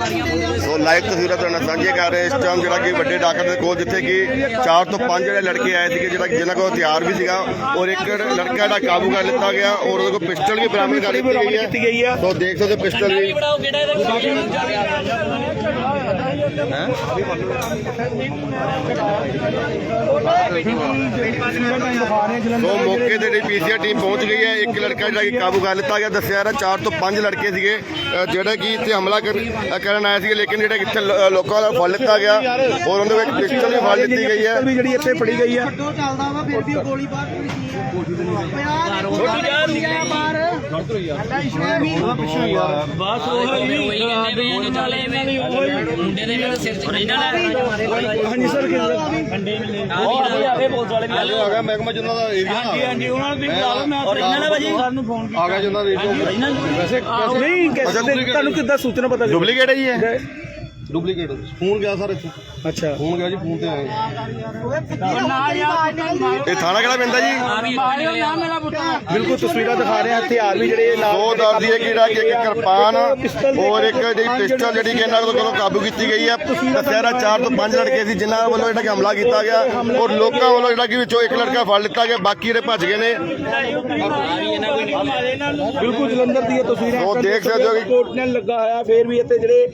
So live ਤਸਵੀਰਾਂ ਤੁਹਾਡੇ ਨਾਲ ਸਾਂਝੀਆਂ ਕਰ ਰਹੇ ਇਸ ਟਾਈਮ ਜਿਹੜਾ ਕਿ ਵੱਡੇ ਡਾਕਟਰ ਦੇ ਕੋਲ ਜਿੱਥੇ ਕਿ ਚਾਰ ਤੋਂ ਪੰਜ ਜਿਹੜੇ ਲੜਕੇ ਆਏ ਸੀਗੇ ਜਿਹੜਾ ਜਿਨ੍ਹਾਂ ਕੋਲ ਹਥਿਆਰ ਵੀ ਸੀਗਾ ਔਰ ਇੱਕ ਲੜਕਾ ਦਾ ਕਾਬੂ ਕਰ ਲਿੱਤਾ ਗਿਆ ਔਰ ਉਹਦੇ ਕੋਲ ਪਿਸਟਲ ਵੀ ਬਰਾਮਦ ਕਰ ਦਿੱਤੀ ਗਈ ਹੈ। ਸੋ ਦੇਖ ਸਕਦੇ ਪਿਸਟਲ ਵੀ। ਸੋ ਮੌਕੇ ਤੇ ਜਿਹੜੀ ਪੀਸੀਆਰ ਟੀਮ ਪਹੁੰਚ ਗਈ ਹੈ। ਇੱਕ ਲੜਕਾ ਜਿਹੜਾ ਕਿ ਕਾਬੂ ਕਰ ਲਿੱਤਾ ਗਿਆ। ਦੱਸਿਆ ਜਾ ਚਾਰ ਤੋਂ ਪੰਜ ਲੜਕੇ ਸੀਗੇ ਜਿਹੜੇ ਕਿ ਇੱਥੇ ਹਮਲਾ ਕਰ- ਕਰਨ ਆਏ ਸੀਗੇ ਲੇਕਿਨ ਜਿਹੜੇ ਇੱਥੇ ਲ- ਲੋਕਾਂ ਦਾ ਫੜ ਲਿੱਤਾ ਗਿਆ ਔਰ ਉਹਦੇ ਵਿੱਚ ਪਿਸਟਲ ਵੀ ਫੜ ਲਿੱਤੀ ਗਈ ਹੈ। ਵੀ ਜਿਹੜੀ ਇੱਥੇ ਫੜੀ ਗਈ ਫੋਟੋ ਚੱਲਦਾ ਵਾ ਫਿਰ ਵੀ ਉਹ ਗੋਲੀ ਬਾਹਰ। ਨਹੀਂ ਕੀਤੀ ਹੈ ਯਾਰ ਹੈ ਬਾਹਰ। ਅੱਲਾ ਇਸ਼ੂ ਵੀ ਹੀ ਆ ਹਾਂਜੀ ਸਰ ਗਿਆ ਮਹਿਕਮਾ ਜਿੰਨਾ ਦਾ ਏਰੀਆ ਹਾਂਜੀ ਉਹਨਾਂ ਨੂੰ ਵੀ ਲਾ ਲਓ ਮੈਂ Original ਹੈ ਭਾਜੀ? ਸਰ ਨੂੰ ਫੋਨ ਆ ਗਿਆ ਜਿੰਨਾ ਦਾ ਏਰੀਆ ਵੈਸੇ ਨਹੀਂ ਕਿਸੇ ਤੁਹਾਨੂੰ ਕਿੱਦਾਂ ਸੂਚਨਾ ਪਤਾ ਲੱਗੀ? ਡੁਪਲੀਕੇਟ ਹੈ ਜੀ ਇਹ ਡੁਪਲੀਕੇਟ ਫੋਨ ਗਿਆ ਸਰ ਇੱਥੇ। ਅੱਛਾ। ਫੋਨ ਗਿਆ ਜੀ ਫੋਨ ਤੇ ਆਏ। ਇਹ ਥਾਣਾ ਕਿਹੜਾ ਪੈਂਦਾ ਜੀ? ਬਿਲਕੁਲ ਤਸਵੀਰਾਂ ਦਿਖਾ ਰਹੇ ਆ ਹਥਿਆਰ ਵੀ ਜਿਹੜੇ ਨਾਲ ਉਹ ਦੱਸਦੀ ਹੈ ਕਿ ਜਿਹੜਾ ਕਿ ਇੱਕ ਕਿਰਪਾਨ ਔਰ ਇੱਕ ਜਿਹੜੀ ਪਿਸਟਲ ਜਿਹੜੀ ਕਿ ਇਹਨਾਂ ਕੋਲੋਂ ਕਾਬੂ ਕੀਤੀ ਗਈ ਹੈ। ਦੱਸਿਆ ਚਾਰ ਤੋਂ ਪੰਜ ਲੜਕੇ ਸੀ ਜਿਨ੍ਹਾਂ ਵੱਲੋਂ ਜਿਹੜਾ ਕਿ ਹਮਲਾ ਕੀਤਾ ਗਿਆ ਔਰ ਲੋਕਾਂ ਵੱਲੋਂ ਜਿਹੜਾ ਕਿ ਵਿੱਚੋਂ ਇੱਕ ਲੜਕਾ ਫੜ ਲਿੱਤਾ ਗਿਆ ਬਾਕੀ ਜਿਹੜੇ ਭੱਜ ਗਏ ਨੇ। ਬਿਲਕੁਲ ਜਲੰਧਰ ਦੀਆਂ ਤਸਵੀਰਾਂ ਉਹ ਦੇਖ ਸਕਦੇ ਹੋ ਕਿ- ਕੋਰਟ ਨੇ ਲੱਗਾ ਹੋਇਆ ਫੇਰ ਵੀ ਇੱਥੇ ਜਿਹੜੇ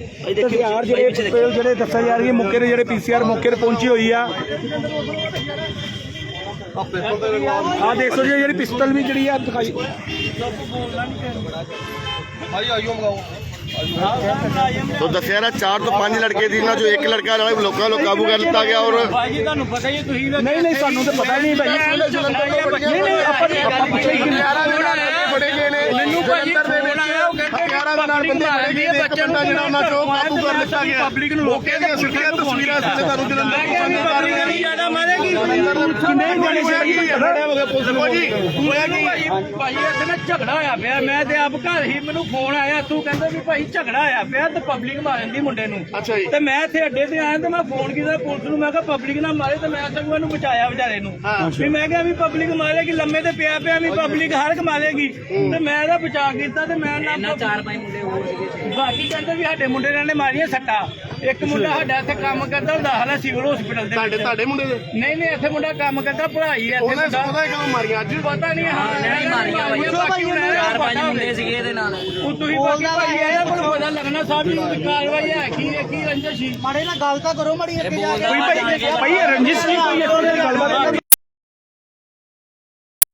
ਹਥਿਆਰ ਜਿਹੜੇ ਜਿਹੜੇ ਦੱਸਿਆ ਜਾ ਰਹੀ ਹੈ ਮੌਕੇ ਦੇ ਜਿਹੜੇ ਪੀਸੀਆਰ ਮੌਕੇ ਤੇ ਪਹੁੰਚੀ ਹੋਈ ਆ ਆ ਦੇਖ ਹੋ ਜਿਹੜੀ ਪਿਸਤਲ ਵੀ ਜਿਹੜੀ ਆ ਦਿਖਾਈ ਭਾਈ ਆਈਓ ਮਗਾਓ ਤੋ ਦੱਸਿਆ ਨਾ ਚਾਰ ਤੋਂ ਪੰਜ ਲੜਕੇ ਸੀ ਇਹਨਾਂ ਚੋਂ ਇੱਕ ਲੜਕਾ ਜਿਹੜਾ ਲੋਕਾਂ ਵੱਲੋਂ ਕਾਬੂ ਕਰ ਲਿੱਤਾ ਗਿਆ ਔਰ ਨਹੀਂ ਨਹੀਂ ਸਾਨੂੰ ਤਾਂ ਪਤਾ ਨਹੀਂ ਭਾਈ ਨਹੀਂ ਨਹੀਂ ਆਪਾਂ ਆਪਾਂ ਪੁੱਛਿਆ ਹੀ ਕਿੰਨੇ ਫੜੇ ਗਏ ਨੇ ਮੈਨੂੰ ਭਾਜੀ ਦੇ ਹਥਿਆਰਾਂ ਦੇ ਨਾਲ ਬੰਦੇ ਫੜੇ ਗਏ ਇੱਕ ਬੰਦਾ ਜਿਹੜਾ ਉਹਨਾਂ ਚੋਂ ਕਾਬੂ ਕਰ ਲਿੱਤਾ ਗਿਆ। ਪਬਲਿਕ ਨੂੰ ਮੌਕੇ ਦੀਆਂ ਸਿੱਧੀਆਂ ਤਸਵੀਰਾਂ ਸਿੱਧੇ ਤੁਹਾਨੂੰ ਜਲੰਧਰ ਤੋਂ ਸਾਂਝੇ ਕਰ ਰਹੇ ਜੀ ਹੋਇਆ ਕੀ ਭਾਈ ਇੱਥੇ ਨਾ ਝਗੜਾ ਪਿਆ। ਮੈਂ ਤੇ ਆਪ ਘਰ ਹੀ ਮੈਨੂੰ ਫੋਨ ਆਇਆ। ਤੂੰ ਕਹਿੰਦਾ ਵੀ ਭਾਈ ਝਗੜਾ ਹੋਇਆ ਪਿਆ ਤੇ ਪਬਲਿਕ ਮਾਰਨ ਦੀ ਮੁੰਡੇ ਨੂੰ। ਅੱਛਾ ਜੀ। ਤੇ ਮੈਂ ਇੱਥੇ ਅੱਡੇ ਤੇ ਆਇਆ ਤੇ ਮੈਂ ਫੋਨ ਕੀਤਾ ਪੁਲਿਸ ਨੂੰ। ਮੈਂ ਕਿਹਾ ਪਬਲਿਕ ਨਾ ਮਾਰੇ ਤੇ ਮੈਂ ਸਗੋਂ ਇਹਨੂੰ ਬਚਾਇਆ ਵਿਚਾਰੇ ਨੂੰ। ਵੀ ਮੈਂ ਕਿਹਾ ਵੀ ਪਬਲਿਕ ਮਾਰੇਗੀ ਲੰਮੇ ਤੇ ਪਿਆ ਪਿਆ ਵੀ ਪਬਲਿਕ ਹਰ ਮਾਰੇਗੀ। ਤੇ ਮੈਂ ਇਹਦਾ ਬਚਾਅ ਕੀਤਾ ਤੇ ਮੈਂ ਨਾ ਇਹਨਾਂ ਚਾਰ ਪੰਜ ਮੁੰਡੇ ਹੋਰ ਸੀਗੇ ਬਾਕੀ ਕਹਿੰਦੇ ਵੀ ਸਾਡੇ ਮੁੰਡੇ ਨੇ ਮਾਰੀਆਂ ਸੱਟਾਂ। ਇੱਕ ਮੁੰਡਾ ਸਾਡਾ ਇੱਥੇ ਕੰਮ ਕਰਦਾ ਦਾਖਲ ਸਿਵਲ ਹਸਪੀਟਲ ਦੇ ਤੁਹਾਡੇ ਤੁਹਾਡੇ ਮੁੰਡੇ ਦੇ? ਨਹੀਂ ਨਹੀਂ ਇੱਥੇ ਮੁੰਡਾ ਕੰਮ ਕਰਦਾ ਪੜ੍ਹਾਈ ਇੱਥੇ ਉਹਨੇ ਮੁੰਡਾ। ਉਹਦਾ ਕਦੋਂ ਮਾਰੀਆਂ ਅੱਜ। ਪਤਾ ਨਹੀਂ ਹਾਂ ਨਹੀਂ ਮਾਰੀਆਂ ਭਾਈ ਬਾਕੀ ਇਹਦਾ ਚਾਰ ਪੰਜ ਮੁੰਡੇ ਸੀਗੇ ਇਹਦੇ ਨਾਲ। ਉਹ ਤੁਸੀਂ ਬਾਕੀ ਭਾਈ ਆਇਆ ਮੈਨੂੰ ਪਤਾ ਲੱਗਣਾ ਸਾਹਿਬ ਜੀ ਦੀ ਕਾਰਵਾਈ ਹੈ ਕੀ ਹੈ ਕੀ ਰੰਜਿਸ਼ ਸੀ। ਮਾੜੇ ਨਾਲ ਗੱਲ ਤਾਂ ਕਰੋ ਮੜੀ ਅੱਗੇ ਜਾ ਕੇ। ਕੋਈ ਭਾਈ ਰੰਜਿਸ਼ ਨਹੀਂ ਕੋਈ ਇੱਥੇ ਗੱਲਬਾਤ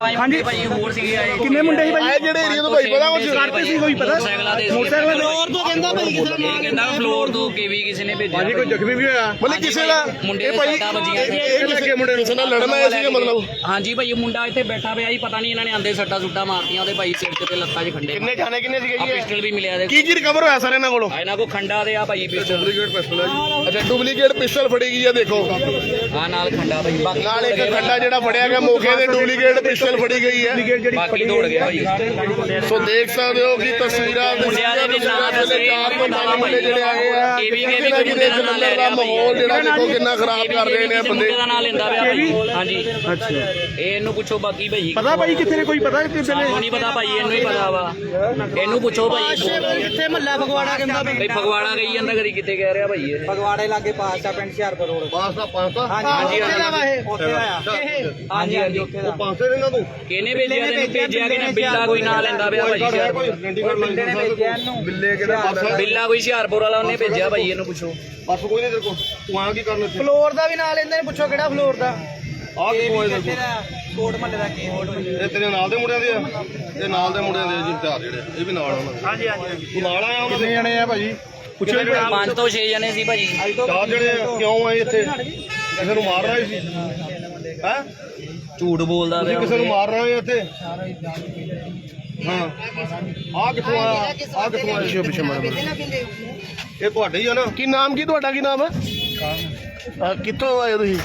ਹਾਂਜੀ। ਭਾਈ ਹੋਰ ਸੀਗੇ ਆਏ। ਕਿੰਨੇ ਮੁੰਡੇ ਸੀ ਭਾਈ? ਆਏ ਜਿਹੜੇ ਏਰੀਆ ਤੋਂ ਭਾਈ ਪਤਾ ਕੁਝ ਕਰਦੇ ਸੀ ਕੋਈ ਪਤਾ? ਮੋਟਰਸਾਈਕਲਾਂ ਦੇ ਮੋਟਰਸਾਈਕਲ ਫਲੋਰ ਤੋਂ ਕਹਿੰਦਾ ਭਾਈ ਕਿਸੇ ਨੇ ਇਹ ਕਹਿੰਦਾ ਫਲੋਰ ਤੋਂ ਕੇਵੀ ਕਿਸੇ ਨੇ ਭੇਜਿਆ ਭਾਈ? ਜ਼ਖਮੀ ਵੀ ਹੋਇਆ? ਮਤਲਬ ਕਿਸੇ ਦਾ ਮੁੰਡੇ ਭਾਈ ਸੱਟਾਂ ਵੱਜੀਆਂ। ਇਹ ਕਿਸੇ ਮੁੰਡੇ ਨੂੰ? ਨਾਲ ਲੜਨ ਆਏ ਸੀਗੇ ਮਤਲਬ। ਹਾਂਜੀ ਭਾਈ ਮੁੰਡਾ ਇੱਥੇ ਬੈਠਾ ਪਿਆ ਜੀ ਪਤਾ ਨਹੀਂ ਇਹਨਾਂ ਨੇ ਆਂਦੇ ਸੱਟਾ ਸੁੱਟਾ ਮਾਰਤੀਆਂ ਉਹਦੇ ਭਾਈ ਸਿਰ ਤੇ ਲੱਤਾਂ 'ਚ ਖੰਡੇ ਕਿੰਨੇ ਜਾਣੇ ਕਿੰਨੇ ਸੀਗੇ ਆ ਜੀ? ਪਿਸਟਲ ਵੀ ਮਿਲਿਆ ਕੀ ਕੀ ਰਿਕਵਰ ਹੋਇਆ ਸਰ ਇਹਨਾਂ ਕੋਲੋਂ? ਆ ਇਹਨਾਂ ਕੋ ਖੰਡਾ ਦੇ ਆ ਭਾਈ ਪਿਸਟਲ। ਡੁਪਲੀਕੇਟ ਪਿਸਟਲ ਹੈ ਜੀ। ਅੱਛਾ ਡੁਪਲੀਕੇਟ ਪਿਸਟਲ ਫੜੀ ਗਈ ਹੈ ਦੇਖੋ। ਆ ਨਾਲ ਖੰਡਾ ਭਾਈ। ਬਾਕੀ ਨਾਲ ਇੱਕ ਖੰਡਾ ਜਿਹੜਾ ਫੜਿਆ ਗਿਆ ਮੌਕੇ ਤੇ ਡੁਪਲੀਕੇਟ ਪਿਸਟਲ ਫੜੀ ਗਈ ਹੈ। ਬਾਕੀ ਦੌੜ ਗਿਆ ਭਾਈ ਸੋ ਦੇਖ ਸਕਦੇ ਹੋ ਕਿ ਤਸਵੀਰਾਂ ਮੁੰਡਿਆਂ ਦੇ ਵੀ ਨਾਂ ਦੱਸੇ, ਚਾਰ ਤੋਂ ਪੰਜ ਮੁੰਡੇ ਜਿਹੜੇ ਆਏ ਆ ਇਹ ਵੀ- ਇਹ ਵੀ ਕਿਤੇ ਮੁੰਡੇ ਦਾ ਨਾਂ ਲੈ ਦਾ ਰਿਹਾ। ਮਾਹੌਲ ਜਿਹੜਾ ਦੇਖੋ ਕਿੰਨਾ ਖਰਾਬ ਕਰ ਰਹੇ ਨੇ ਬੰਦੇ। ਦਾ ਨਾਂ ਲੈਂਦਾ ਪਿਆ। ਭਾਈ ਹਾਂਜੀ। ਅੱਛਾ। ਇਹ ਇਹਨੂੰ ਪੁੱਛੋ ਬਾਕੀ ਭਾਈ। ਪਤਾ ਭਾਈ ਕਿੱਥੇ ਨੇ ਕੋਈ ਪਤਾ ਕਿੱਥੇ ਨੇ? ਨਹੀਂ ਪਤਾ ਭਾਈ ਇਹਨੂੰ ਹੀ ਪਤਾ ਵਾ। ਇਹਨੂੰ ਪੁੱਛੋ ਭਾਈ। ਕਿੱਥੇ ਮੱਲਾ ਫਗਵਾੜਾ ਕਹਿੰਦਾ ਭਾਈ ਫਗਵਾੜਾ ਗਈ ਜਾਂਦਾ ਕਦੀ ਕਿਤੇ ਕਹਿ ਰਿਹਾ ਭਾਈ ਇਹ। ਫਗਵਾੜੇ ਲਾਗੇ ਪਾਸਾ ਪਿੰਡ ਹੁਸ਼ਿਆਰਪੁਰ ਰੋਡ। ਪਾਸਾ ਪਾਸਾ। ਹਾਂਜੀ, ਉੱਥੇ ਦਾ ਵਾ ਇਹ। ਉੱਥੇ ਦਾ ਆ। ਹਾਂਜੀ ਹਾਂਜੀ ਉੱਥੇ ਦਾ। ਪਾਸੇ ਦੇ ਨਾ ਤੂੰ ਕਿਹਨੇ ਭੇਜਿਆ ਤੈਨੂੰ? ਭੇਜਿਆ ਕਿ ਨਾ ਬਿੱਲਾ ਕੋਈ ਨਾਂ ਲੈਂਦਾ ਪਿਆ ਭਾਈ ਹੁਸ਼ਿਆਰਪੁਰ ਬਿੱਲੇ ਨੇ ਭੇਜਿਆ ਇਹਨੂੰ। ਬਿੱਲੇ ਕਿਹੜਾ ਬਿੱਲਾ ਕੋਈ ਹੁਸ਼ਿਆਰਪੁਰ ਵਾਲਾ ਉਹਨੇ ਭੇਜਿਆ ਭਾਈ ਇਹਨੂੰ ਪੁੱਛੋ। ਬਸ ਕੋਈ ਨਹੀਂ ਤੇਰੇ ਕੋਲ। ਤੂੰ ਆ ਕੀ ਕਰਨ ਇੱਥੇ? ਫਲੋਰ ਦਾ ਵੀ ਨਾਲ ਲੈਂਦੇ ਨੇ ਪੁੱਛੋ ਕਿਹੜਾ ਫਲੋਰ ਦਾ। ਆ ਕੀ ਕੋਈ ਦਾ ਕੋਟ ਮੱਲੇ ਦਾ ਕੀ ਕੋਟ ਮੱਲੇ ਇਹ ਤੇਰੇ ਨਾਲ ਦੇ ਮੁੰਡਿਆਂ ਦੇ ਆ। ਇਹ ਨਾਲ ਦੇ ਮੁੰਡਿਆਂ ਦੇ ਜੀ ਹਥਿਆਰ ਜਿਹੜੇ। ਇਹ ਵੀ ਨਾਲ ਉਹਨਾਂ ਦੇ। ਹਾਂਜੀ ਹਾਂਜੀ ਤੂੰ ਨਾਲ ਆਇਆ ਉਹਨਾਂ ਦੇ? ਜਣੇ ਆ ਭਾਜੀ ਪੁੱਛੋ ਪੰਜ ਤੋਂ 6 ਜਣੇ ਸੀ ਭਾਈ ਚਾਰ ਜਿਹੜੇ ਕਿਉਂ ਆਏ ਇੱਥੇ? ਕਿਸੇ ਨੂੰ ਮਾਰ ਰਹੇ ਸੀ? ਹੈ? ਝੂਠ ਬੋਲਦਾ ਤੁਸੀਂ ਕਿਸੇ ਨੂੰ ਮਾਰ ਰਹੇ ਹੋ ਇੱਥੇ? ਹਾਂ ਆ ਕਿੱਥੋਂ ਆਇਆ? ਆ ਕਿੱਥੋਂ ਆਇਆ? ਪਿੱਛੇ ਪਿੱਛੇ ਮਰ ਇਹ ਤੁਹਾਡੇ ਹੀ ਆ ਨਾ? ਕੀ ਨਾਮ ਕੀ ਤੁਹਾਡਾ? ਕੀ ਨਾਮ ਹੈ ਕਿੱਥੋਂ ਆਏ ਤੁਸੀਂ?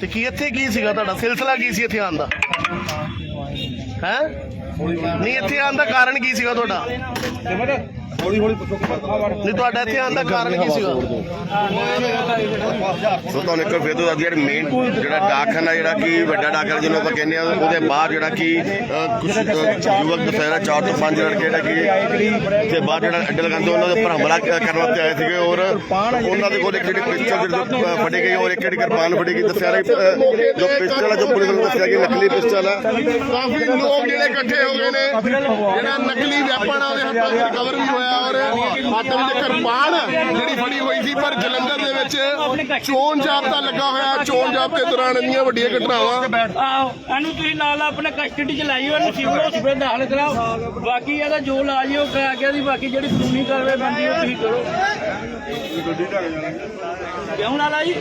ਤੇ ਕੀ ਇੱਥੇ ਕੀ ਸੀਗਾ ਤੁਹਾਡਾ? ਸਿਲਸਿਲਾ ਕੀ ਸੀ ਇੱਥੇ ਆਉਣ ਦਾ? ਹੈ? ਨਹੀਂ ਇੱਥੇ ਆਉਣ ਦਾ ਕਾਰਨ ਕੀ ਸੀਗਾ ਤੁਹਾਡਾ? ਨਹੀਂ ਤੁਹਾਡਾ ਇੱਥੇ ਆਉਣ ਦਾ ਕਾਰਨ ਕੀ ਸੀਗਾ? ਸੋ ਤੁਹਾਨੂੰ ਇੱਕ ਫਿਰ ਤੋਂ ਦੱਸ ਜਿਹੜਾ ਮੇਨ ਜਿਹੜਾ ਡਾਕਖਾਨਾ ਜਿਹੜਾ ਕਿ ਵੱਡਾ ਡਾਕਖਾਨਾ ਜਿਹਨੂੰ ਆਪਾਂ ਕਹਿੰਦੇ ਆ ਉਹਦੇ ਬਾਹਰ ਜਿਹੜਾ ਕਿ ਅ, ਕੁਛ ਅ, ਯੁਵਕ ਦੁਸਹਿਰਾ ਚਾਰ ਤੋਂ ਪੰਜ ਲੜਕੇ ਜਿਹੜਾ ਕਿ ਤੇ ਬਾਹਰ ਜਿਹੜਾ ਅੱਡੇ ਲਗਾਉਂਦੇ ਉਹਨਾਂ ਦੇ ਉੱਪਰ ਹਮਲਾ ਕ- ਕਰਨ ਵਾਸਤੇ ਆਏ ਸੀਗੇ ਔਰ ਉਹਨਾਂ ਦੇ ਕੋਲ ਇੱਕ ਜਿਹੜੀ ਪਿਸਟਲ ਜਿਹੜੀ ਅ, ਫੜੀ ਗਈ ਔਰ ਇੱਕ ਜਿਹੜੀ ਕਿਰਪਾਨ ਫੜੀ ਗਈ ਦੱਸਿਆ ਰਿਹਾ ਕਿ, ਅ, ਜੋ ਪਿਸਟਲ ਹੈ ਜੋ ਪੁਲਿਸ ਨੂੰ ਦੱਸਿਆ ਕਿ ਨਕਲੀ ਪਿਸਟਲ ਹੈ। ਕਾਫੀ ਲੋਕ ਜਿਹੜੇ ਇਕੱਠੇ ਹੋ ਗਏ ਨੇ ਜਿਹੜਾ ਨਕਲੀ ਵੈਪਨ ਆ ਉਹਦੇ ਹੱਥਾਂ 'ਚ ਰਿਕਵਰ ਵੀ ਹੋਇਆ। ਔਰ ਹੱਥ ਵਿੱਚ ਕਿਰਪਾਨ ਜਿਹੜੀ ਫੜੀ ਹੋਈ ਸੀ ਪਰ ਜਲੰਧਰ ਦੇ ਵਿੱਚ ਚੋਣ ਜਾਬਤਾ ਲੱਗਾ ਹੋਇਆ। ਚੋਣ ਜਾਬਤੇ ਦੌਰਾਨ ਇੰਨੀਆਂ ਵੱਡੀਆਂ ਘਟਨਾਵਾਂ। ਆਹੋ ਇਹਨੂੰ ਤੁਸੀਂ ਨਾਲ ਆਪਣੇ ਕਸਟਡੀ ਚ ਲਾਈ ਉਹਨੂੰ ਸਿਵਲ ਹਸਪੀਟਲ ਦਾਖਲ ਕਰਾਓ। ਬਾਕੀ ਇਹਦਾ ਜੋ ਇਲਾਜ ਹੈ ਕਰਾ ਕੇ ਦੀ ਬਾਕੀ ਜਿਹੜੀ ਕਾਨੂੰਨੀ ਕਾਰਵਾਈ ਬਣਦੀ ਉਹ ਤੁਸੀਂ ਕਰੋ। ਕਿਉਂ ਨਾ ਲਾਈ?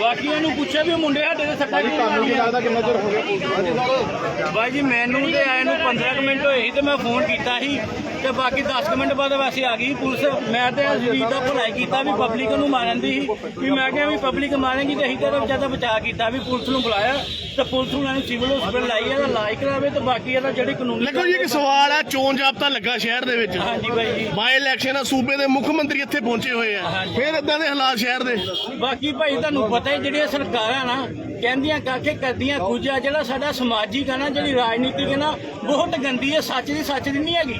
ਬਾਕੀ ਇਹਨੂੰ ਪੁੱਛਿਆ ਵੀ ਮੁੰਡੇ ਸਾਡੇ ਦੇ ਸੱਟਾਂ ਕਿਉਂ ਲੱਗਦਾ ਕਿੰਨਾ ਚਿਰ ਹੋ ਗਿਆ? ਬਾਈ ਜੀ ਮੈਨੂੰ ਤੇ ਆਏ ਨੂੰ 15 ਕੁ ਮਿੰਟ ਹੋਏ ਸੀ ਤੇ ਮੈਂ ਫੋਨ ਕੀਤਾ ਸੀ। ਤੇ ਬਾਕੀ 10 ਕੁ ਮਿੰਟ ਬਾਅਦ ਵੈਸੇ ਆ ਗਈ ਪੁਲਿਸ। ਮੈਂ ਤੇ ਅਜੀਤ ਦਾ ਭਲਾਈ ਕੀਤਾ ਵੀ ਪਬਲਿਕ ਨੂੰ ਮਾਰਨ ਦੀ ਸੀ। ਵੀ ਮੈਂ ਕਿਹਾ ਵੀ ਪਬਲਿਕ ਮਾਰੇਗੀ ਤੇ ਅਸੀਂ ਤਾਂ ਵਿਚਾਰਾ ਬਚਾ ਕੀਤਾ ਵੀ ਪੁਲਿਸ ਨੂੰ ਬੁਲਾਇਆ ਤੇ ਪੁਲਿਸ ਨੂੰ ਇਹਨੂੰ ਸਿਵਲ ਹਸਪੀਟਲ ਲਾਈ ਇਹਦਾ ਇਲਾਜ ਕਰਾਵੇ ਤੇ ਬਾਕੀ ਇਹਦਾ ਜਿਹੜੀ ਕਾਨੂੰਨੀ ਦੇਖੋ ਜੀ ਇੱਕ ਸਵਾਲ ਹੈ ਚੋਣ ਜਾਬਤਾ ਲੱਗਾ ਸ਼ਹਿਰ ਦੇ ਵਿੱਚ। ਹਾਂਜੀ ਬਾਈ ਜੀ। ਬਾਈ ਇਲੈਕਸ਼ਨ ਆ ਸੂਬੇ ਦੇ ਮੁੱਖ ਮੰਤਰੀ ਇੱਥੇ ਪਹੁੰਚੇ ਹੋਏ ਆ। ਫਿਰ ਇਦਾਂ ਦੇ ਹਾਲਾਤ ਸ਼ਹਿਰ ਦੇ। ਬਾਕੀ ਭਾਈ ਤੁਹਾਨੂੰ ਪਤਾ ਹੈ ਜਿਹੜੀਆਂ ਸਰਕਾਰਾਂ ਨਾ ਕਹਿੰਦੀਆਂ ਕਾਕੇ ਕਰਦੀਆਂ ਆ ਜਿਹੜਾ ਸਾਡਾ ਸਮਾਜਿਕ ਨਾ ਜਿਹੜੀ ਰਾਜਨੀਤੀ ਹੈ ਨਾ ਬਹੁਤ ਗੰਦੀ ਹੈ ਸੱਚ ਦੀ ਸੱਚ ਦੀ ਨਹੀਂ ਹੈਗੀ।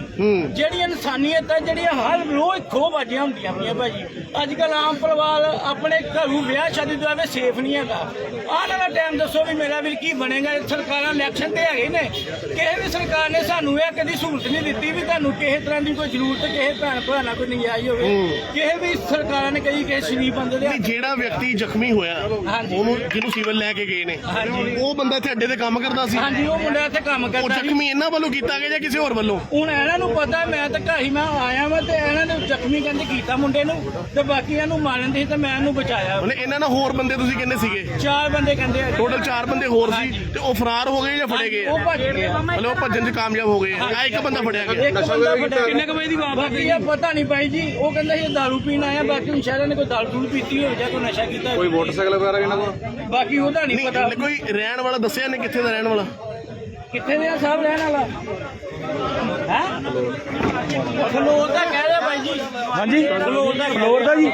ਜਿਹੜੀ ਇਨਸਾਨੀਅਤ ਹੈ ਜਿਹੜੀਆਂ ਹਰ ਰੋਜ਼ ਖੋ ਬਾਜੀਆਂ ਹੁੰਦੀਆਂ ਪਈਆਂ ਭਾਜੀ। ਅੱਜ ਕੱਲ ਆਮ ਪਰਿਵਾਰ ਆਪਣੇ ਘਰੋਂ ਵਿਆਹ ਸ਼ਾਦੀ ਤੋਂ ਆਵੇ ਸੇਫ ਨਹੀਂ ਹੈਗਾ। ਆਉਣ ਵਾਲਾ ਟਾਈਮ ਦੱਸੋ ਵੀ ਮੇਰਾ ਵੀਰ ਕੀ ਬਣੇਗਾ? ਸਰਕਾਰਾਂ ਇਲੈਕਸ਼ਨ ਤੇ ਹੈਗੇ ਨੇ। ਕਿਸੇ ਵੀ ਸਰਕਾਰ ਨੇ ਸਾਨੂੰ ਇਹ ਕਦੀ ਸਹੂਲਤ ਨਹੀਂ ਦਿੱਤੀ ਵੀ ਤੁਹਾਨੂੰ ਕਿਸੇ ਤਰ੍ਹਾਂ ਦੀ ਕੋਈ ਜ਼ਰੂਰਤ ਕਿਸੇ ਭੈਣ ਭਰਾ ਨਾਲ ਕੋਈ ਨਜਾਇਜ਼ ਹੋਵੇ। ਕਿਸੇ ਵੀ ਸਰਕਾਰਾਂ ਨੇ ਕਹੀ ਕਿਸੇ ਸ਼ਰੀਫ ਬੰਦੇ ਦੇ ਜਿਹੜਾ ਵਿਅਕਤੀ ਜ਼ਖਮੀ ਹੋਇਆ। ਉਹਨੂੰ ਜਿਹਨੂੰ ਸਿਵਲ ਲੈ ਕੇ ਗਏ ਨੇ। ਹਾਂਜੀ। ਉਹ ਬੰਦਾ ਇੱਥੇ ਅੱਡੇ ਤੇ ਕੰਮ ਕਰਦਾ ਸੀ। ਹਾਂਜੀ ਉਹ ਮੁੰਡਾ ਇੱਥੇ ਕੰਮ ਉਹ ਕਰਦਾ ਸੀ। ਜ਼ਖਮੀ ਇਹਨਾਂ ਵੱਲੋਂ ਕੀਤਾ ਗਿਆ ਜਾਂ ਕਿਸੇ ਹੋਰ ਵੱਲੋਂ? ਹੁਣ ਇਹਨਾਂ ਨੂੰ ਪਤਾ ਮੈਂ ਤਾਂ ਘਾਈ ਮੈਂ ਆਇਆ ਵਾਂ ਤੇ ਇਹਨਾਂ ਨੇ ਜ਼ਖਮੀ ਕਹਿੰਦੇ ਕੀਤਾ ਮੁੰਡੇ ਨੂੰ ਤੇ ਬਾਕੀ ਇਹਨੂੰ ਮਾਰਨ ਦੀ ਤੇ ਮੈਂ ਇਹਨੂੰ ਬਚਾਇਆ। ਮਤਲਬ ਇਹਨਾਂ ਨਾਲ ਹੋਰ ਬੰਦੇ ਤੁਸੀਂ ਕਿੰਨੇ ਸੀਗੇ? ਚਾਰ ਬੰਦੇ ਕਹਿੰਦੇ ਆ ਟੋਟਲ 4 ਬੰਦੇ ਹੋਰ ਸੀ ਤੇ ਉਹ ਫਰਾਰ ਹੋ ਗਏ ਜਾਂ ਫੜੇ ਗਏ? ਆ ਉਹ ਭੱਜ ਗਿਆ ਮਤਲਬ ਉਹ ਭੱਜਣ 'ਚ ਕਾਮਯਾਬ ਹੋ ਗਏ। ਆ ਇੱਕ ਬੰਦਾ ਫੜਿਆ ਗਿਆ। ਇੱਕ ਬੰਦਾ ਫੜਿਆ ਕਿੰਨੇ ਕੁ ਵਜੇ ਦੀ ਇਹ ਪਤਾ ਨਹੀਂ ਭਾਈ ਜੀ ਉਹ ਕਹਿੰਦਾ ਸੀ ਦਾਰੂ ਪੀਣ ਆਇਆ ਬਾਕੀ ਹੁਣ ਸ਼ਾਇਦ ਇਹਨੇ ਕੋਈ ਦਾਰੂ ਦੂਰੂ ਪੀਤੀ ਹੋਵੇ ਜਾਂ ਕੋਈ ਨਸ਼ਾ ਕੀਤਾ ਕੋਈ ਮੋਟਰਸਾਈਕਲ ਵਗੈਰਾ ਇਹਨਾਂ ਕੋਲ? ਬਾਕੀ ਉਹਦਾ ਨਹੀਂ ਨਹੀਂ ਪਤਾ। ਕੋਈ ਰਹਿਣ ਵਾਲਾ ਦੱਸਿਆ ਨੇ ਕਿੱਥੇ ਦਾ ਰਹਿਣ ਵਾਲਾ? ਕਿੱਥੇ ਦੇ ਆ ਸਾਹਿਬ ਰਹਿਣ ਵਾਲਾ? ਹੈ? ਫਲੋਰ ਦਾ ਕਹਿ ਹਾਂਜੀ। ਫਲੋਰ ਦਾ ਫਲੋਰ ਦਾ ਜੀ।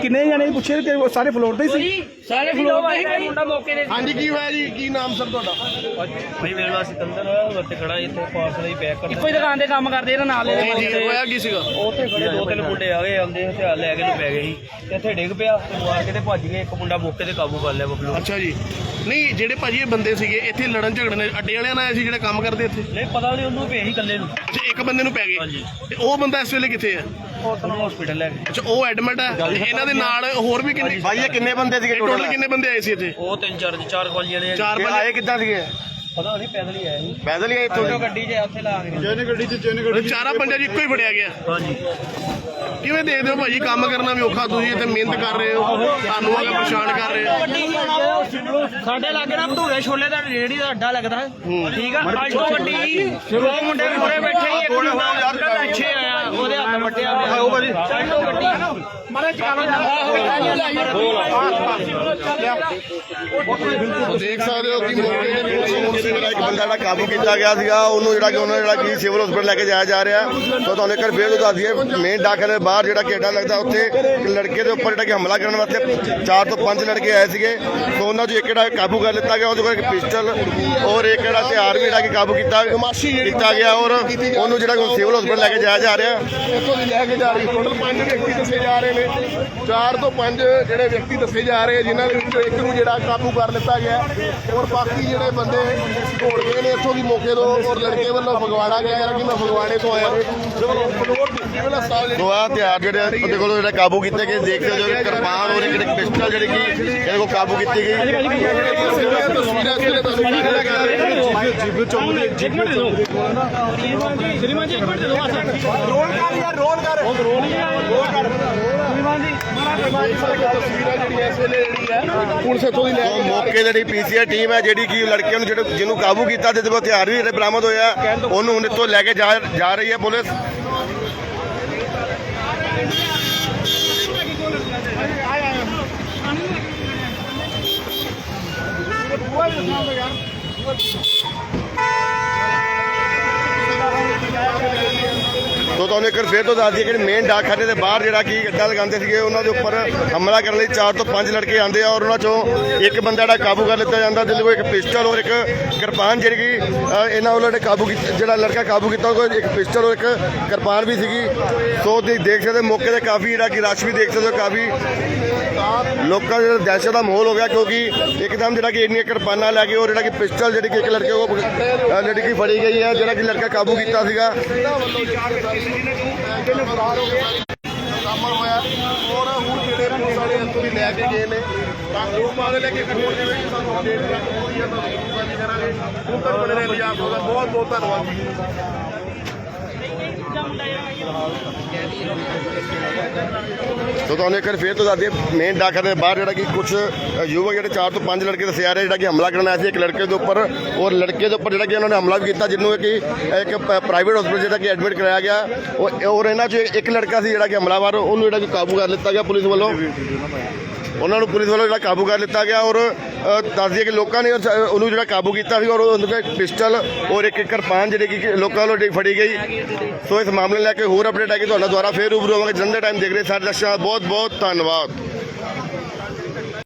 ਕਿੰਨੇ ਜਣੇ ਪੁੱਛੇ ਕਿ ਉਹ ਸਾਰੇ ਫਲੋਰ ਦੇ ਹੀ ਸੀ? ਸਾਰੇ ਫਲੋਰ ਦਾ ਹੀ ਮੁੰਡਾ ਮੌਕੇ ਦੇ ਹਾਂਜੀ ਕੀ ਹੋਇਆ ਜੀ? ਕੀ ਨਾਮ ਸਰ ਤੁਹਾਡਾ? ਭਾਈ ਮੇਰੇ ਨਾਲ ਸਿਕੰਦਰ ਉੱਤੇ ਖੜਾ ਇੱਥੇ ਪਾਰਸਲ ਹੀ ਪੈਕ ਕਰ ਕੋਈ ਦੁਕਾਨ ਤੇ ਕੰਮ ਕਰਦੇ ਨਾਲ ਜੀ ਜੀ ਹੋਇਆ ਕੀ ਸੀਗਾ? ਉੱਥੇ ਖੜੇ ਦੋ ਤਿੰਨ ਮੁੰਡੇ ਆ ਗਏ ਆਉਂਦੇ ਹਥਿਆਰ ਲੈ ਕੇ ਨੂੰ ਪੈ ਗਏ ਸੀ ਤੇ ਇੱਥੇ ਡਿੱਗ ਪਿਆ ਤੇ ਮਾਰ ਕੇ ਤੇ ਭੱਜ ਗਏ। ਇੱਕ ਮੁੰਡਾ ਮੌਕੇ ਤੇ ਕਾਬੂ ਕਰ ਲਿਆ ਬਬਲੂ। ਅੱਛਾ ਜੀ। ਨਹੀਂ ਜਿਹੜੇ ਭਾਜੀ ਇਹ ਬੰਦੇ ਸੀਗੇ ਇੱਥੇ ਲੜਨ ਝਗੜਨ ਅੱਡੇ ਵਾਲਿਆਂ ਨਾਲ ਆਏ ਸੀ ਜਿਹੜੇ ਕੰਮ ਕਰਦੇ ਇੱਥੇ? ਨਹੀਂ ਪਤਾ ਨਹੀਂ ਉਹਨੂੰ ਵੀ ਇਹੀ ਇਕੱਲੇ ਨੂੰ। ਇੱਕ ਬੰਦੇ ਨੂੰ ਪੈ ਗਏ? ਹਾਂਜੀ। ਤੇ ਉਹ ਬੰਦਾ ਇਸ ਵੇਲੇ ਕਿੱਥੇ ਆ ਉਹ ਤੁਹਾਨੂੰ ਹਸਪੀਟਲ ਲੈ ਗਏ। ਅੱਛਾ ਉਹ ਐਡਮਿਟ ਹੈ? ਤੇ ਇਹਨਾਂ ਦੇ ਨਾਲ ਹੋਰ ਵੀ ਕਿੰਨੇ ਭਾਈ ਇਹ ਕਿੰਨੇ ਬੰਦੇ ਸੀਗੇ ਟੋਟਲ ਟੋਟਲ ਕਿੰਨੇ ਬੰਦੇ ਆਏ ਸੀ ਇੱਥੇ? ਉਹ ਤਿੰਨ ਚਾਰ ਚਾਰ ਕੋਲ ਜਿਹੜੇ ਚਾਰ ਆਏ ਬੰਦੇ ਕਿੱਦਾਂ ਸੀਗੇ? ਪਤਾ ਨਹੀਂ ਪੈਦਲ ਹੀ ਆਏ ਸੀ। ਪੈਦਲ ਹੀ ਆਏ ਇੱਥੋਂ? ਗੱਡੀ 'ਚ ਉੱਥੇ ਲਾ ਕੇ ਮਤਲਬ ਚਾਰਾਂ ਪੰਜਾਂ 'ਚ ਇੱਕੋ ਹੀ ਫੜਿਆ ਗਿਆ। ਹਾਂਜੀ। ਕਿਵੇਂ ਦੇਖਦੇ ਹੋ ਭਾਜੀ ਕੰਮ ਕਰਨਾ ਵੀ ਔਖਾ ਤੁਸੀਂ ਇੱਥੇ ਮਿਹਨਤ ਕਰ ਰਹੇ ਹੋ ਤੁਹਾਨੂੰ ਪਰੇਸ਼ਾਨ ਕਰ ਰਹੇ ਹੋ? ਸਾਡੇ ਲਾਗੇ ਨਾ ਭਟੂਰੇ ਛੋਲੇ ਦਾ ਰੇੜੀ ਦਾ ਅੱਡਾ ਲੱਗਦਾ। ਠੀਕ ਆ ਅੱਜ ਤੋਂ ਵੱਡੀ ਦੋ ਮੁੰਡੇ ਮੋਰੇ ਬੈਠੇ ਹੀ ਇੱਕ ਮੁੰਡਾ ਪਿੱਛੇ ਆਇਆ। ਉਹਦੇ ਹੱਥ ਵੱਟਿਆ ਆਓ ਭਾਜੀ। ਅੱਜ ਤੋਂ ਵੱਡੀ ਮਾਰੇ ਦੇਖ ਸਕਦੇ ਹੋ ਕਿ ਮੌਕੇ ਦੇ ਪੁਲਿਸ ਨੂੰ ਜਿਹੜਾ ਇੱਕ ਬੰਦਾ ਜਿਹੜਾ ਕਾਬੂ ਕੀਤਾ ਗਿਆ ਸੀਗਾ ਉਹਨੂੰ ਜਿਹੜਾ ਕਿ ਉਹਨਾਂ ਜਿਹੜਾ ਕਿ ਸਿਵਲ ਹਸਪੀਟਲ ਲੈ ਕੇ ਜਾਇਆ ਜਾ ਰਿਹਾ। ਤਾਂ ਤੁਹਾਨੂੰ ਇੱਕ ਵਾਰ ਫੇਰ ਦੱਸ ਦਈਏ ਮੇਨ ਦੇ ਬਾਹਰ ਜਿਹੜਾ ਕਿਹੜਾ ਲੱਗਦਾ ਉੱਥੇ ਇੱਕ ਲੜਕੇ ਦੇ ਉੱਪਰ ਜਿਹੜਾ ਕਿ ਹਮਲਾ ਕਰਨ ਵਾਸਤੇ ਚਾਰ ਤੋਂ ਪੰਜ ਲੜਕੇ ਆਏ ਸੀਗੇ। ਤਾਂ ਉਹਨਾਂ 'ਚੋਂ ਇੱਕ ਜਿਹੜਾ ਕਾਬੂ ਕਰ ਲਿੱਤਾ ਗਿਆ ਉਹਦੇ ਕੋਲ ਇੱਕ ਪਿਸਟਲ ਔਰ ਇੱਕ ਜਿਹੜਾ ਹਥਿਆਰ ਵੀ ਜਿਹੜਾ ਕਿ ਕਾਬੂ ਕੀਤਾ ਕੀਤਾ ਗਿਆ ਔਰ ਉਹਨੂੰ ਜਿਹੜਾ ਕਿ ਸਿਵਲ ਹਸਪੀਟਲ ਲੈ ਕੇ ਜਾਇਆ ਜਾ ਰਿਹਾ। ਇੱਥੋਂ ਦੀ ਲੈ ਕੇ ਜਾ ਰਹੀ ਟੋਟਲ ਪੰਜ ਵਿਅਕਤੀ ਦੱਸੇ ਜਾ ਰਹੇ ਨੇ ਚਾਰ ਤੋਂ ਪੰਜ ਜਿਹੜੇ ਵਿਅਕਤੀ ਦੱਸੇ ਜਾ ਰਹੇ ਜਿਨ੍ਹਾਂ ਦੇ ਵਿੱਚੋਂ ਇੱਕ ਨੂੰ ਜਿਹੜਾ ਕਾਬੂ ਕਰ ਲਿੱਤਾ ਗਿਆ ਔਰ ਬਾਕੀ ਜਿਹੜੇ ਬੰਦੇ ਘੋਲ ਗਏ ਨੇ ਇੱਥੋਂ ਦੀ ਮੌਕੇ ਤੋਂ ਔਰ ਲੜਕੇ ਵੱਲੋਂ ਫਗਵਾੜਾ ਗਿਆ ਯਾਰ ਕਿ ਮੈਂ ਫਗਵਾੜੇ ਤੋਂ ਆਇਆ ਜਦੋਂ ਫਲੋਰ ਦੀ ਸਿਵਲ ਹਸਪਤਾਲ ਦੋ ਆਹ ਹਥਿਆਰ ਜਿਹੜੇ ਆ, ਉਹਦੇ ਕੋਲ ਜਿਹੜੇ ਕਾਬੂ ਕੀਤੇ ਗਏ ਦੇਖ ਸਕਦੇ ਹੋ ਕਿ ਕਿਰਪਾਨ ਔਰ ਇੱਕ ਜਿਹੜੀ ਪਿਸਟਲ ਜਿਹੜੀ ਕਿ ਇਹਦੇ ਕੋਲ ਕਾਬੂ ਕੀਤੀ ਗਈ ਤਸਵੀਰਾਂ ਇਸ ਵੇਲੇ ਜਿਹੜੀ ਹੈ ਪੁਲਿਸ ਇੱਥੋਂ ਦੀ ਲੈ ਉਹ ਕੇ ਜਾ ਰਹੀ ਮੌਕੇ ਜਿਹੜੀ ਪੀਸੀਆਰ ਟੀਮ ਹੈ ਜਿਹੜੀ ਕਿ ਲੜਕਿਆਂ ਨੂੰ ਜਿਹੜੇ ਜਿਹਨੂੰ ਕਾਬੂ ਕੀਤਾ ਤੇ ਦੇਖੋ ਹਥਿਆਰ ਵੀ ਜਿਹੜੇ ਬਰਾਮਦ ਹੋਇਆ ਉਹਨੂੰ ਹੁਣ ਇੱਥੋਂ ਲੈ ਕੇ ਜਾ ਜਾ ਰਹੀ ਹੈ ਪੁਲਿਸ। ਤੁਹਾਨੂੰ ਇੱਕ ਵਾਰ ਫੇਰ ਤੋਂ ਦੱਸ ਦਈਏ ਕਿ ਮੇਨ ਡਾਕਖਾਨੇ ਦੇ ਬਾਹਰ ਜਿਹੜਾ ਕਿ ਗੱਡਾ ਲਗਾਉਂਦੇ ਸੀਗੇ, ਉਹਨਾਂ ਦੇ ਉੱਪਰ ਹਮਲਾ ਕਰਨ ਲਈ 4 ਤੋਂ 5 ਲੜਕੇ ਆਉਂਦੇ ਆ ਔਰ ਉਹਨਾਂ ਚੋਂ ਇੱਕ ਬੰਦਾ ਜਿਹੜਾ ਕਾਬੂ ਕਰ ਲਿੱਤਾ ਜਾਂਦਾ, ਜਿਹਦੇ ਕੋਲ ਇੱਕ ਪਿਸਟਲ ਔਰ ਇੱਕ ਕਿਰਪਾਨ ਜਿਹੜੀ ਕਿ ਇਹਨਾਂ ਵੱਲੋਂ ਜਿਹੜੇ ਕਾਬੂ ਕੀਤਾ, ਜਿਹੜਾ ਲੜਕਾ ਕਾਬੂ ਕੀਤਾ ਉਹ ਇੱਕ ਪਿਸਟਲ ਔਰ ਇੱਕ ਕਿਰਪਾਨ ਵੀ ਸੀਗੀ। ਸੋ ਤੁਸੀਂ ਦੇਖ ਸਕਦੇ ਹੋ, ਮੌਕੇ ਤੇ ਕਾਫੀ ਜਿਹੜਾ ਕਿ ਰਸ਼ ਵੀ ਦੇਖ ਸਕਦੇ ਹੋ, ਕਾਫੀ ਲੋਕਾਂ ਦਾ ਦਹਿਸ਼ਤ ਦਾ ਮਾਹੌਲ ਹੋ ਗਿਆ, ਕਿਉਂਕਿ ਇੱਕਦਮ ਜਿਹੜਾ ਕਿ ਇੰਨੀਆਂ ਕਿਰਪਾਨਾਂ ਲੈ ਕੇ ਔਰ ਜਿਹੜਾ ਕਿ ਪਿਸਟਲ ਜਿਹੜੀ ਕਿ ਇੱਕ ਲੜਕੇ ਉਹ ਲੜਕੀ ਕਿ ਫੜੀ ਗਈ ਹੈ, ਜਿਹੜਾ ਕਿ ਲੜਕਾ ਕਾਬੂ ਕੀਤਾ ਸੀਗਾ। ਸਾਹਮਣ ਹੋਇਆ। ਔਰ ਹੁਣ ਜਿਹੜੇ ਪੁਲਿਸ ਵਾਲੇ ਅੰਦਰ ਦੀ ਲੈ ਕੇ ਗਏ ਨੇ। ਤਾਂ ਉਹ ਮਾਦੇ ਲੈ ਕੇ ਖੜੋਣ ਜਿਵੇਂ ਕਿ ਸਾਨੂੰ ਅਪਡੇਟ ਪ੍ਰਾਪਤ ਹੋਈ ਹੈ ਤਾਂ ਜ਼ਰੂਰ ਕਰਾਂਗੇ। ਹੁਣ ਤੱਕ ਬਣੇ ਰਹਿਣ ਬਹੁਤ ਬਹੁਤ ਧੰਨਵਾਦ ਜੀ। ਸੋ ਤੁਹਾਨੂੰ ਇੱਕ ਵਾਰ ਫੇਰ ਤੋਂ ਦੱਸ ਮੇਨ ਡਾਕਖਾਨੇ ਦੇ ਬਾਹਰ ਜਿਹੜਾ ਕਿ ਕੁਝ ਯੁਵਕ ਜਿਹੜੇ 4 ਤੋਂ 5 ਲੜਕੇ ਦੱਸੇ ਜਾ ਰਹੇ ਜਿਹੜਾ ਕਿ ਹਮਲਾ ਕਰਨ ਆਏ ਸੀ, ਇੱਕ ਲੜਕੇ ਦੇ ਉੱਪਰ, ਔਰ ਲੜਕੇ ਦੇ ਉੱਪਰ ਜਿਹੜਾ ਕਿ ਉਹਨਾਂ ਨੇ ਹਮਲਾ ਵੀ ਕੀਤਾ, ਜਿਹਨੂੰ ਕਿ ਇੱਕ ਪ੍ਰਾਈਵੇਟ ਹਸਪੀਟਲ ਜਿਹੜਾ ਕਿ ਐਡਮਿਟ ਕਰਾਇਆ ਗਿਆ ਉਹ- ਔਰ ਇਹਨਾਂ 'ਚ ਇੱਕ ਲੜਕਾ ਸੀ ਜਿਹੜਾ ਕਿ ਹਮਲਾਵਰ, ਉਹਨੂੰ ਜਿਹੜਾ ਕਿ ਕਾਬੂ ਕਰ ਲਿੱਤਾ ਗਿਆ ਪੁਲਿਸ ਵੱਲੋਂ। ਉਹਨਾਂ ਨੂੰ ਪੁਲਿਸ ਵੱਲੋਂ ਜਿਹੜਾ ਕਾਬੂ ਕਰ ਲਿੱਤਾ ਗਿਆ ਔਰ ਅ, ਦੱਸ ਦਈਏ ਕਿ ਲੋਕਾਂ ਨੇ ਉਸ- ਉਹਨੂੰ ਜਿਹੜਾ ਕਾਬੂ ਕੀਤਾ ਸੀ ਔਰ ਉਹਨੂੰ ਇੱਕ ਪਿਸਟਲ ਔਰ ਇੱਕ ਕਿਰਪਾਨ ਜਿਹੜੀ ਕਿ ਲੋਕਾਂ ਵੱਲੋਂ ਜਿਹੜੀ ਫੜੀ ਗਈ। ਸੋ ਇਸ ਮਾਮਲੇ ਨੂੰ ਲੈ ਕੇ ਹੋਰ ਅਪਡੇਟ ਆ ਕਿ ਤੁਹਾਡਾ ਦੁਆਰਾ ਫੇਰ ਰੂਬਰੂ ਹੋਵਾਂਗੇ। ਜਲੰਧਰ ਟਾਈਮ ਦੇਖ ਰਹੇ ਸਾਰੇ ਦਰਸ਼ਕਾਂ ਦਾ ਬਹੁਤ ਬਹੁਤ ਧੰਨਵਾਦ।